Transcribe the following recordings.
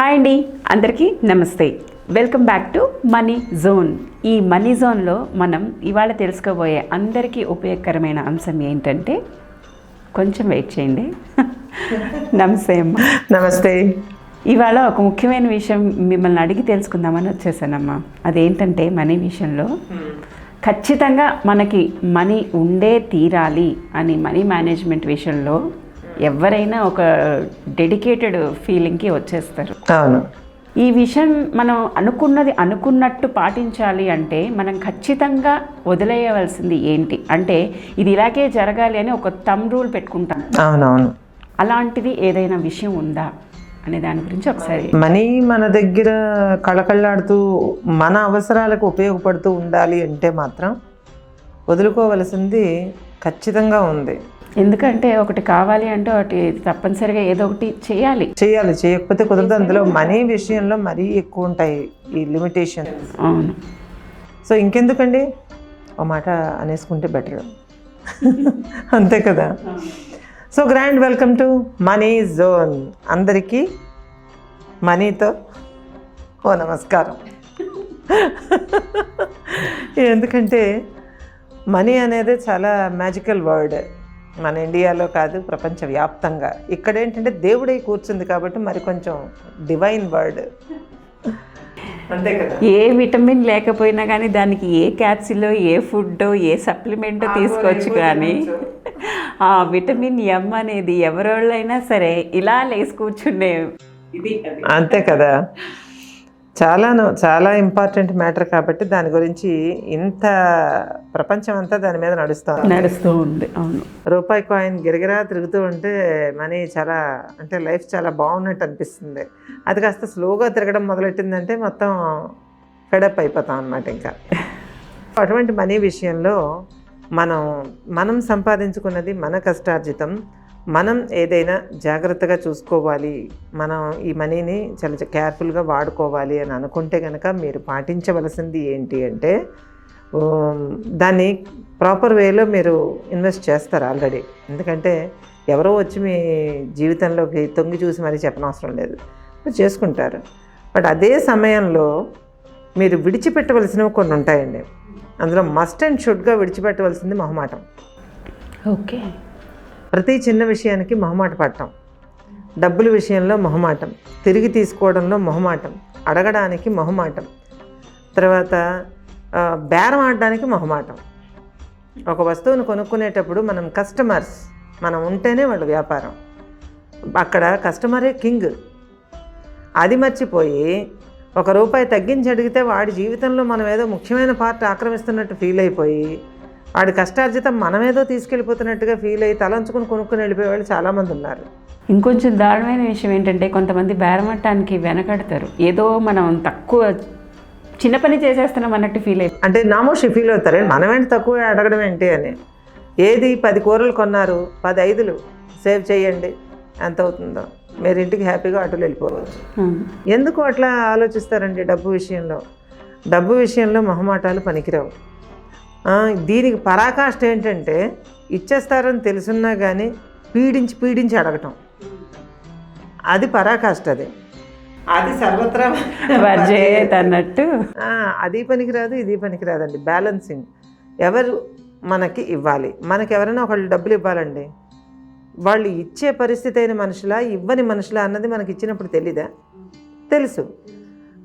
అందరికీ నమస్తే. Welcome back to money zone ఈ మనీ జోన్లో మనం ఇవాళ తెలుసుకోబోయే అందరికీ ఉపయోగకరమైన అంశం ఏంటంటే కొంచెం వెయిట్ చేయండి. నమస్తే అమ్మ. నమస్తే. ఇవాళ ఒక ముఖ్యమైన విషయం మిమ్మల్ని అడిగి తెలుసుకుందామని వచ్చేసానమ్మా. అదేంటంటే మనీ విషయంలో ఖచ్చితంగా మనకి మనీ ఉండే తీరాలి అని మనీ మేనేజ్మెంట్ విషయంలో ఎవరైనా ఒక డెడికేటెడ్ ఫీలింగ్కి వచ్చేస్తారు. అవును. ఈ విషయం మనం అనుకున్నది అనుకున్నట్టు పాటించాలి అంటే మనం ఖచ్చితంగా వదిలేయవలసింది ఏంటి? అంటే ఇది ఇలాగే జరగాలి అని ఒక తమ్ రూల్ పెట్టుకుంటాం. అవునవును. అలాంటిది ఏదైనా విషయం ఉందా? అనే దాని గురించి ఒకసారి మనీ మన దగ్గర కళకళలాడుతూ మన అవసరాలకు ఉపయోగపడుతూ ఉండాలి అంటే మాత్రం వదులుకోవలసింది ఖచ్చితంగా ఉంది. ఎందుకంటే ఒకటి కావాలి అంటే ఒకటి తప్పనిసరిగా ఏదో ఒకటి చేయాలి. చేయాలి చేయకపోతే కుదరదు. అందులో మనీ విషయంలో మరీ ఎక్కువ ఉంటాయి ఈ లిమిటేషన్ అవును. సో ఇంకెందుకండి? ఒక మాట అనేసుకుంటే బెటర్. అంతే కదా? So grand welcome to money zone. అందరికీ మనీతో ఓ నమస్కారం. ఎందుకంటే మనీ అనేది చాలా మ్యాజికల్ వర్డ్. మన ఇండియాలో కాదు ప్రపంచవ్యాప్తంగా. ఇక్కడ ఏంటంటే దేవుడై కూర్చుంది కాబట్టి మరి కొంచెం డివైన్ వర్డ్ అంతే కదా? ఏ విటమిన్ లేకపోయినా కానీ దానికి ఏ క్యాప్సిల్ ఏ ఫుడ్ ఏ సప్లిమెంట్ తీసుకోవచ్చు కానీ ఆ విటమిన్ ఎం అనేది ఎవరోళ్ళైనా సరే ఇలా లేసి కూర్చునే ఇది. అంతే కదా? చాలా చాలా ఇంపార్టెంట్ మ్యాటర్ కాబట్టి దాని గురించి ఇంత ప్రపంచం అంతా దాని మీద నడుస్తుంది నడుస్తూ ఉంది అవును. రూపాయి కాయిన్ గిరగిరా తిరుగుతూ ఉంటే మనీ చాలా అంటే లైఫ్ చాలా బాగున్నట్టు అనిపిస్తుంది. అది కాస్త స్లోగా తిరగడం మొదలెట్టిందంటే మొత్తం ఫెడప్ అయిపోతాం అనమాట ఇంకా. అటువంటి మనీ విషయంలో మనం మనం సంపాదించుకున్నది మన కష్టార్జితం మనం ఏదైనా జాగ్రత్తగా చూసుకోవాలి. మనం ఈ మనీని చాలా కేర్ఫుల్గా వాడుకోవాలి అని అనుకుంటే కనుక మీరు పాటించవలసింది ఏంటి అంటే దాన్ని ప్రాపర్ వేలో మీరు ఇన్వెస్ట్ చేస్తారు ఆల్రెడీ ఎందుకంటే ఎవరో వచ్చి మీ జీవితంలోకి తొంగి చూసి మరీ చెప్పనవసరం లేదు. చేసుకుంటారు. బట్ అదే సమయంలో మీరు విడిచిపెట్టవలసినవి కొన్ని ఉంటాయండి. అందులో మస్ట్ అండ్ షుడ్గా విడిచిపెట్టవలసింది మొహమాటం. ఓకే. ప్రతి చిన్న విషయానికి మొహమాట పడటం డబ్బుల విషయంలో మొహమాటం తిరిగి తీసుకోవడంలో మొహమాటం అడగడానికి మొహమాటం తర్వాత బేరం ఆడడానికి మొహమాటం. ఒక వస్తువును కొనుక్కునేటప్పుడు మనం కస్టమర్స్ మనం ఉంటేనే వాళ్ళు వ్యాపారం. అక్కడ కస్టమరే కింగ్ అది మర్చిపోయి ఒక రూపాయి తగ్గించి అడిగితే వాడి జీవితంలో మనం ఏదో ముఖ్యమైన పార్ట్ ఆక్రమిస్తున్నట్టు ఫీల్ అయిపోయి వాడి కష్టార్జితం మనమేదో తీసుకెళ్ళిపోతున్నట్టుగా ఫీల్ అయ్యి తలంచుకుని కొనుక్కుని వెళ్ళిపోయే వాళ్ళు చాలామంది ఉన్నారు. ఇంకొంచెం దారుణమైన విషయం ఏంటంటే కొంతమంది బేరమట్టానికి వెనకడతారు. ఏదో మనం తక్కువ చిన్న పని చేసేస్తున్నాం అన్నట్టు ఫీల్ అయిపోయి అంటే నామోషి ఫీల్ అవుతారు? మనమేంటి తక్కువ అడగడం ఏంటి అని. ఏది పది కూరలు కొన్నారు పది ఐదులు సేవ్ చేయండి ఎంత అవుతుందో. మీరు ఇంటికి హ్యాపీగా ఆటోలో వెళ్ళిపోవచ్చు. ఎందుకు అట్లా ఆలోచిస్తారండి డబ్బు విషయంలో? డబ్బు విషయంలో మొహమాటాలు పనికిరావు. దీనికి పరాకాష్ట ఏంటంటే ఇచ్చేస్తారని తెలుసున్నా కానీ పీడించి పీడించి అడగటం. అది పరాకాష్ట అది. అది సర్వత్రా అన్నట్టు. ఆ, అది పనికిరాదు ఇది పనికిరాదండి. బ్యాలెన్సింగ్. ఎవరు మనకి ఇవ్వాలి. మనకి ఎవరైనా ఒకళ్ళు డబ్బులు ఇవ్వాలండి. వాళ్ళు ఇచ్చే పరిస్థితి అయిన మనుషులా ఇవ్వని మనుషులా అన్నది మనకి ఇచ్చినప్పుడు తెలీదా? తెలుసు.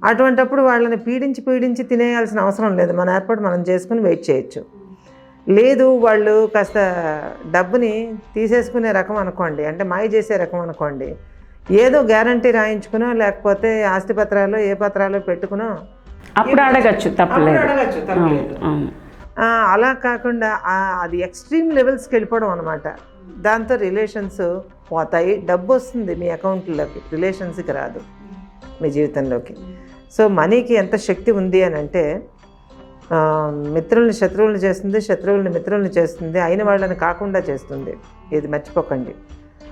అటువంటప్పుడు వాళ్ళని పీడించి పీడించి తినేయాల్సిన అవసరం లేదు. మన ఏర్పాటు మనం చేసుకుని వెయిట్ చేయొచ్చు. లేదు వాళ్ళు కాస్త డబ్బుని తీసేసుకునే రకం అనుకోండి. అంటే మాయ చేసే రకం అనుకోండి. ఏదో గ్యారంటీ రాయించుకునో లేకపోతే ఆస్తి పత్రాలు ఏ పత్రాలు పెట్టుకునో అప్పుడు అడగచ్చు తప్పలేదు. అడగచ్చు, తప్పులేదు. అలా కాకుండా అది ఎక్స్ట్రీమ్ లెవెల్స్కి వెళ్ళిపోవడం అనమాట దాంతో రిలేషన్స్ పోతాయి. డబ్బు వస్తుంది మీ అకౌంట్లోకి రిలేషన్స్కి రాదు మీ జీవితంలోకి. సో మనీకి ఎంత శక్తి ఉంది అని అంటే మిత్రుల్ని శత్రువుల్ని చేస్తుంది శత్రువుల్ని మిత్రులను చేస్తుంది అయిన వాళ్ళని కాకుండా చేస్తుంది. ఇది మర్చిపోకండి.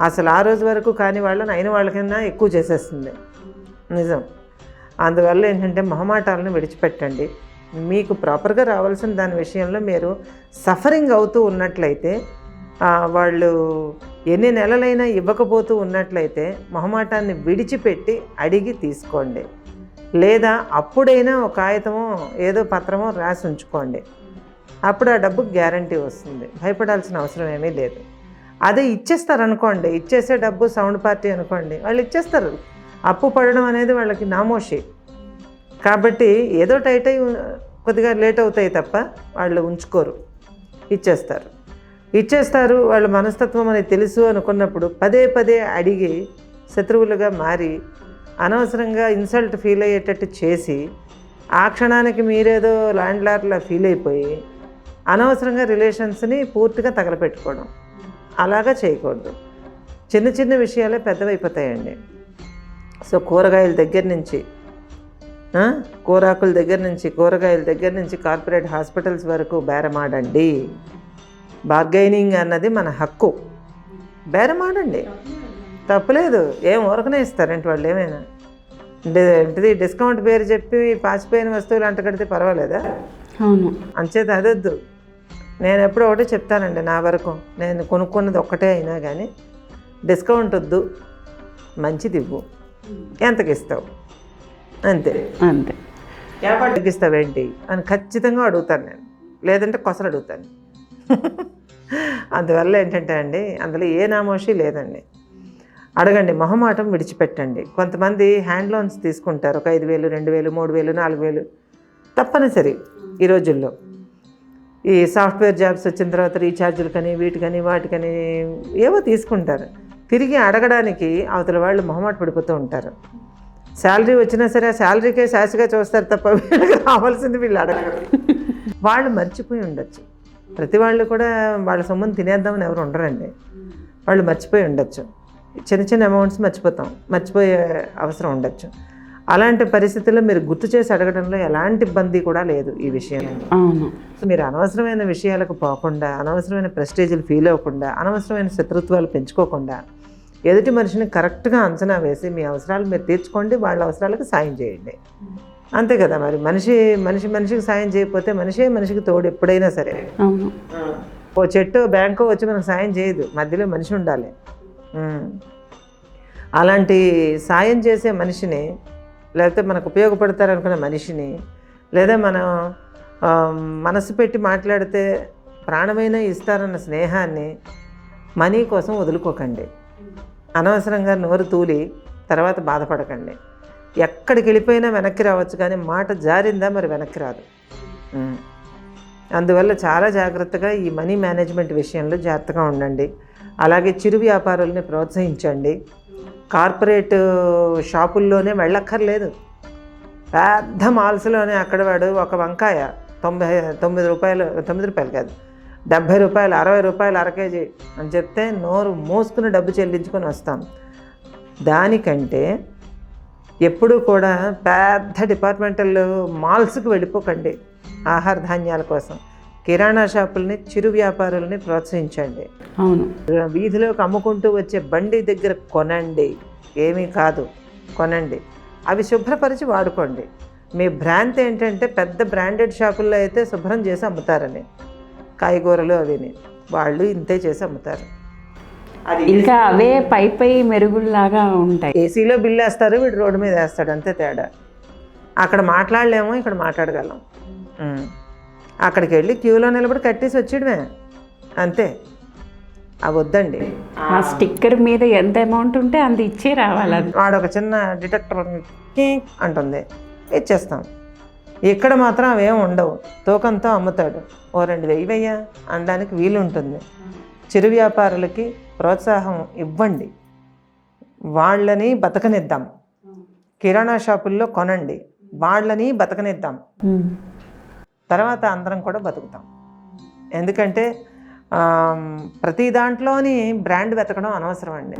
అసలు ఆ రోజు వరకు కాని వాళ్ళని అయిన వాళ్ళకన్నా ఎక్కువ చేసేస్తుంది. నిజం. అందువల్ల ఏంటంటే మొహమాటాలను విడిచిపెట్టండి. మీకు ప్రాపర్గా రావాల్సిన దాని విషయంలో మీరు సఫరింగ్ అవుతూ ఉన్నట్లయితే వాళ్ళు ఎన్ని నెలలైనా ఇవ్వకపోతూ ఉన్నట్లయితే మొహమాటాన్ని విడిచిపెట్టి అడిగి తీసుకోండి. లేదా అప్పుడైనా ఒక కాగితమో ఏదో పత్రమో రాసి ఉంచుకోండి. అప్పుడు ఆ డబ్బుకు గ్యారంటీ వస్తుంది. భయపడాల్సిన అవసరం ఏమీ లేదు. అదే ఇచ్చేస్తారు అనుకోండి ఇచ్చేసే డబ్బు సౌండ్ పార్టీ అనుకోండి. వాళ్ళు ఇచ్చేస్తారు. అప్పు పడడం అనేది వాళ్ళకి నామోషి. కాబట్టి ఏదో టైట్ అయి కొద్దిగా లేట్ అవుతాయి తప్ప వాళ్ళు ఉంచుకోరు. ఇచ్చేస్తారు. ఇచ్చేస్తారు. వాళ్ళ మనస్తత్వం అనేది తెలుసు అనుకున్నప్పుడు పదే పదే అడిగి శత్రువులుగా మారి అనవసరంగా ఇన్సల్ట్ ఫీల్ అయ్యేటట్టు చేసి ఆ క్షణానికి మీరేదో ల్యాండ్ లార్డ్లా ఫీల్ అయిపోయి అనవసరంగా రిలేషన్స్ని పూర్తిగా తగలపెట్టుకోవడం. అలాగా చేయకూడదు. చిన్న చిన్న విషయాలే పెద్దవైపోతాయండి. సో కూరగాయల దగ్గర నుంచి కూరాకుల దగ్గర నుంచి కూరగాయల దగ్గర నుంచి కార్పొరేట్ హాస్పిటల్స్ వరకు బేరమాడండి. బార్గైనింగ్ అన్నది మన హక్కు. బేరమాడండి. తప్పులేదు. ఏం ఊరకనే ఇస్తారంటే వాళ్ళు ఏమైనా. ఏంటిది? డిస్కౌంట్ పేరు చెప్పి పాచిపోయిన వస్తువులు అంటగడితే పర్వాలేదా? అవును. అంచేత అదొద్దు. నేను ఎప్పుడో ఒకటి చెప్తానండి నా వరకు. నేను కొనుక్కున్నది ఒక్కటే అయినా కానీ డిస్కౌంట్ వద్దు. మంచిది ఇవ్వు. ఎంతకి ఇస్తావు అంతే. అంతే. ఎంతకి ఇస్తావేంటి అని ఖచ్చితంగా అడుగుతాను నేను. లేదంటే కొసలు అడుగుతాను. అందువల్ల ఏంటంటే అండి అందులో ఏ నామోషి లేదండి. అడగండి మొహమాటం విడిచిపెట్టండి. కొంతమంది హ్యాండ్ లోన్స్ తీసుకుంటారు ఒక ఐదు వేలు రెండు వేలు మూడు వేలు నాలుగు వేలు. తప్పనిసరి ఈ రోజుల్లో. ఈ సాఫ్ట్వేర్ జాబ్స్ వచ్చిన తర్వాత రీఛార్జులకని వీటికని వాటికని ఏవో తీసుకుంటారు. తిరిగి అడగడానికి అవతల వాళ్ళు మొహమాట పడిపోతూ ఉంటారు. శాలరీ వచ్చినా సరే ఆ శాలరీకే శాసిగా చూస్తారు తప్ప వీళ్ళకి రావాల్సింది వీళ్ళు అడగరు. వాళ్ళు మర్చిపోయి ఉండొచ్చు. ప్రతి వాళ్ళు కూడా వాళ్ళ సొమ్మును తినేద్దామని ఎవరు ఉండరండి. వాళ్ళు మర్చిపోయి ఉండొచ్చు. చిన్న చిన్న అమౌంట్స్ మర్చిపోతాం. మర్చిపోయే అవసరం ఉండొచ్చు. అలాంటి పరిస్థితుల్లో మీరు గుర్తు చేసి అడగడంలో ఎలాంటి ఇబ్బంది కూడా లేదు ఈ విషయంలో సో మీరు అనవసరమైన విషయాలకు పోకుండా అనవసరమైన ప్రెస్టేజ్లు ఫీల్ అవ్వకుండా అనవసరమైన శత్రుత్వాలు పెంచుకోకుండా ఎదుటి మనిషిని కరెక్ట్గా అంచనా వేసి మీ అవసరాలు మీరు తీర్చుకోండి వాళ్ళ అవసరాలకు సాయం చేయండి. అంతే కదా మరి. మనిషి మనిషి మనిషికి సాయం చేయకపోతే మనిషే మనిషికి తోడు ఎప్పుడైనా సరే. ఓ చెట్టు బ్యాంకు వచ్చి మనకు సాయం చేయదు. మధ్యలో మనిషి ఉండాలి. అలాంటి సాయం చేసే మనిషిని లేకపోతే మనకు ఉపయోగపడతారనుకున్న మనిషిని లేదా మనం మనసు పెట్టి మాట్లాడితే ప్రాణమైన ఇస్తారన్న స్నేహాన్ని మనీ కోసం వదులుకోకండి. అనవసరంగా నోరు తూలి తర్వాత బాధపడకండి. ఎక్కడికి వెళ్ళిపోయినా వెనక్కి రావచ్చు కానీ మాట జారిందా మరి వెనక్కి రాదు. అందువల్ల చాలా జాగ్రత్తగా ఈ మనీ మేనేజ్మెంట్ విషయంలో జాగ్రత్తగా ఉండండి. అలాగే చిరు వ్యాపారుల్ని ప్రోత్సహించండి. కార్పొరేట్ షాపుల్లోనే వెళ్ళక్కర్లేదు. పెద్ద మాల్స్లోనే అక్కడ వాడు ఒక వంకాయ తొంభై తొమ్మిది రూపాయలు తొమ్మిది రూపాయలు కాదు డెబ్భై రూపాయలు అరవై రూపాయలు అర కేజీ అని చెప్తే నోరు మోసుకుని డబ్బు చెల్లించుకొని వస్తాం. దానికంటే ఎప్పుడూ కూడా పెద్ద డిపార్ట్మెంటల్ మాల్స్కి వెళ్ళిపోకండి ఆహార ధాన్యాల కోసం. కిరాణా షాపుల్ని చిరు వ్యాపారుల్ని ప్రోత్సహించండి. అవును. వీధిలోకి అమ్ముకుంటూ వచ్చే బండి దగ్గర కొనండి. ఏమీ కాదు. కొనండి. అవి శుభ్రపరిచి వాడుకోండి. మీ భ్రాంతి ఏంటంటే పెద్ద బ్రాండెడ్ షాపుల్లో అయితే శుభ్రం చేసి అమ్ముతారని. కాయగూరలు అవిని. వాళ్ళు ఇంతే చేసి అమ్ముతారు. అది ఇంకా అవే పై పై మెరుగుల్లాగా ఉంటాయి. ఏసీలో బిల్లు వేస్తారు వీడు రోడ్డు మీద వేస్తాడు. అంతే తేడా. అక్కడ మాట్లాడలేము ఇక్కడ మాట్లాడగలం. అక్కడికి వెళ్ళి క్యూలో నిలబడి కట్టేసి వచ్చేయడమే. అంతే. అవి వద్దండి. ఆ స్టిక్కర్ మీద ఎంత అమౌంట్ ఉంటే అంత ఇచ్చే రావాలి ఒక చిన్న డిటెక్టర్ అంటుంది. ఇచ్చేస్తాం. ఇక్కడ మాత్రం అవేం ఉండవు. తూకంతో అమ్ముతాడు. ఓ రెండు వెయ్యి వెయ్య అనడానికి వీలు ఉంటుంది చిరు వ్యాపారులకి ప్రోత్సాహం ఇవ్వండి. వాళ్ళని బతకనిద్దాం. కిరాణా షాపుల్లో కొనండి. వాళ్ళని బతకనిద్దాం. తర్వాత అందరం కూడా బతుకుతాం. ఎందుకంటే ప్రతి దాంట్లోని బ్రాండ్ వెతకడం అనవసరం అండి.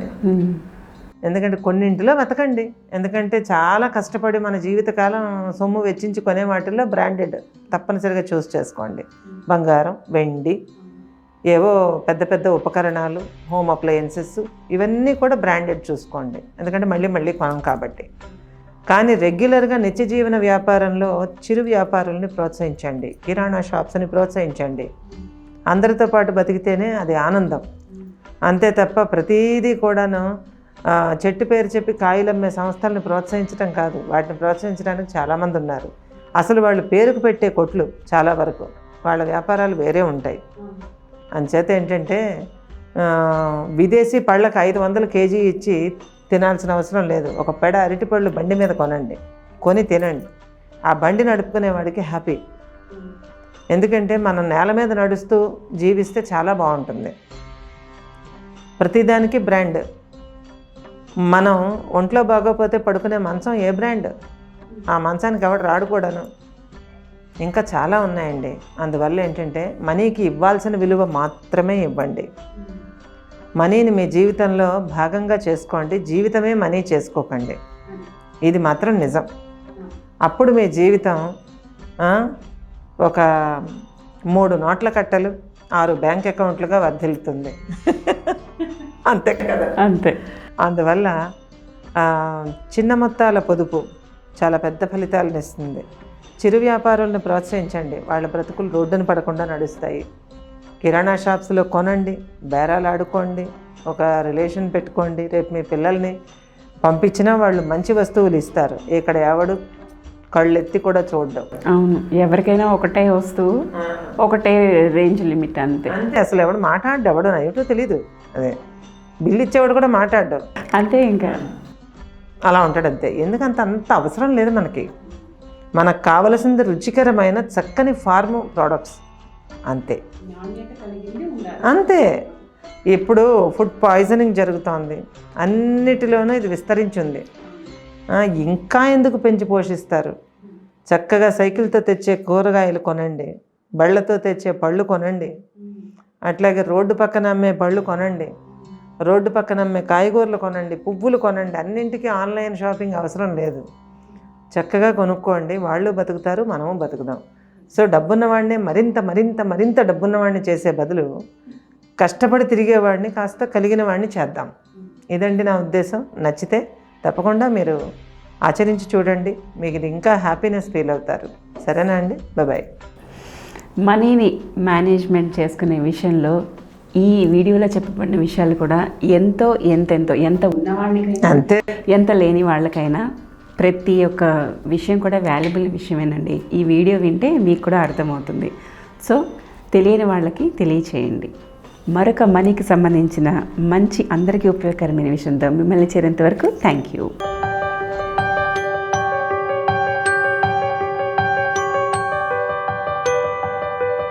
ఎందుకంటే కొన్నింటిలో వెతకండి. ఎందుకంటే చాలా కష్టపడి మన జీవితకాలం సొమ్ము వెచ్చించి కొనే వాటిల్లో బ్రాండెడ్ తప్పనిసరిగా చూస్ చేసుకోండి. బంగారం వెండి ఏవో పెద్ద పెద్ద ఉపకరణాలు హోమ్ అప్లయన్సెస్ ఇవన్నీ కూడా బ్రాండెడ్ చూసుకోండి. ఎందుకంటే మళ్ళీ మళ్ళీ కొనం కాబట్టి. కానీ రెగ్యులర్గా నిత్య జీవన వ్యాపారంలో చిరు వ్యాపారుల్ని ప్రోత్సహించండి. కిరాణా షాప్స్ని ప్రోత్సహించండి. అందరితో పాటు బతికితేనే అది ఆనందం. అంతే తప్ప ప్రతీదీ కూడాను చెట్టు పేరు చెప్పి కాయలు అమ్మే ప్రోత్సహించడం కాదు. వాటిని ప్రోత్సహించడానికి చాలామంది ఉన్నారు. అసలు వాళ్ళు పేరుకు పెట్టే కొట్లు చాలా వరకు వాళ్ళ వ్యాపారాలు వేరే ఉంటాయి. అంచేత ఏంటంటే విదేశీ పళ్ళకి ఐదు వందల కేజీ ఇచ్చి తినాల్సిన అవసరం లేదు. ఒక పెడ అరటిపళ్ళు బండి మీద కొనండి. కొని తినండి. ఆ బండి నడుపుకునే వాడికి హ్యాపీ. ఎందుకంటే మనం నేల మీద నడుస్తూ జీవిస్తే చాలా బాగుంటుంది. ప్రతిదానికి బ్రాండ్. మనం ఒంట్లో బాగోపోతే పడుకునే మంచం ఏ బ్రాండ్? ఆ మంచానికి ఎవడు రాడు కూడాను. ఇంకా చాలా ఉన్నాయండి. అందువల్ల ఏంటంటే మనీకి ఇవ్వాల్సిన విలువ మాత్రమే ఇవ్వండి. మనీని మీ జీవితంలో భాగంగా చేసుకోండి. జీవితమే మనీ చేసుకోకండి. ఇది మాత్రం నిజం. అప్పుడు మీ జీవితం ఒక మూడు నోట్ల కట్టలు ఆరు బ్యాంక్ అకౌంట్లుగా వర్ధిల్లుతుంది. అంతే కదా? అంతే. అందువల్ల చిన్న మొత్తాల పొదుపు చాలా పెద్ద ఫలితాలను ఇస్తుంది. చిరు వ్యాపారులను ప్రోత్సహించండి. వాళ్ళ బ్రతుకులు రోడ్డున పడకుండా నడుస్తాయి. కిరాణా షాప్స్లో కొనండి బేరాలు ఆడుకోండి ఒక రిలేషన్ పెట్టుకోండి రేపు మీ పిల్లల్ని పంపించినా వాళ్ళు మంచి వస్తువులు ఇస్తారు. ఇక్కడ ఎవడు కళ్ళెత్తి కూడా చూడడం. అవును ఎవరికైనా ఒకటే వస్తువు ఒకటే రేంజ్ లిమిట్ అంతే. అంటే అసలు ఎవడు మాట్లాడ్డు ఎవడు ఏమిటో తెలీదు. అదే బిల్లు ఇచ్చేవాడు కూడా మాట్లాడ్డు. అంతే ఇంకా. అలా ఉంటాడు అంతే. ఎందుకంత అంత అవసరం లేదు మనకి. మనకు కావలసింది రుచికరమైన చక్కని ఫార్మ్ ప్రోడక్ట్స్. అంతే. అంతే. ఇప్పుడు ఫుడ్ పాయిజనింగ్ జరుగుతోంది. అన్నిటిలోనూ ఇది విస్తరించింది. ఇంకా ఎందుకు పెంచి పోషిస్తారు? చక్కగా సైకిల్తో తెచ్చే కూరగాయలు కొనండి. బళ్ళతో తెచ్చే పళ్ళు కొనండి. అట్లాగే రోడ్డు పక్కన అమ్మే పళ్ళు కొనండి. రోడ్డు పక్కన అమ్మే కాయగూరలు కొనండి. పువ్వులు కొనండి. అన్నింటికీ ఆన్లైన్ షాపింగ్ అవసరం లేదు. చక్కగా కొనుక్కోండి. వాళ్ళు బతుకుతారు మనము బతుకుదాం. సో డబ్బున్నవాడిని మరింత మరింత మరింత డబ్బున్నవాడిని చేసే బదులు కష్టపడి తిరిగేవాడిని కాస్త కలిగిన వాడిని చేద్దాం. ఇదండి నా ఉద్దేశం. నచ్చితే తప్పకుండా మీరు ఆచరించి చూడండి. మీకు ఇది ఇంకా హ్యాపీనెస్ ఫీల్ అవుతారు. సరేనా అండి? బాయ్ మనీని మేనేజ్మెంట్ చేసుకునే విషయంలో ఈ వీడియోలో చెప్పబడిన విషయాలు కూడా ఎంతో ఎంతెంతో ఎంత ఉన్నవాళ్ళకైనా అంతే. ఎంత లేని వాళ్ళకైనా ప్రతి ఒక్క విషయం కూడా వాల్యుబుల్ విషయమేనండి. ఈ వీడియో వింటే మీకు కూడా అర్థమవుతుంది. సో తెలియని వాళ్ళకి తెలియచేయండి. మరొక మనీకి సంబంధించిన మంచి అందరికీ ఉపయోగకరమైన విషయంతో మిమ్మల్ని చేరేంత వరకు థ్యాంక్ యూ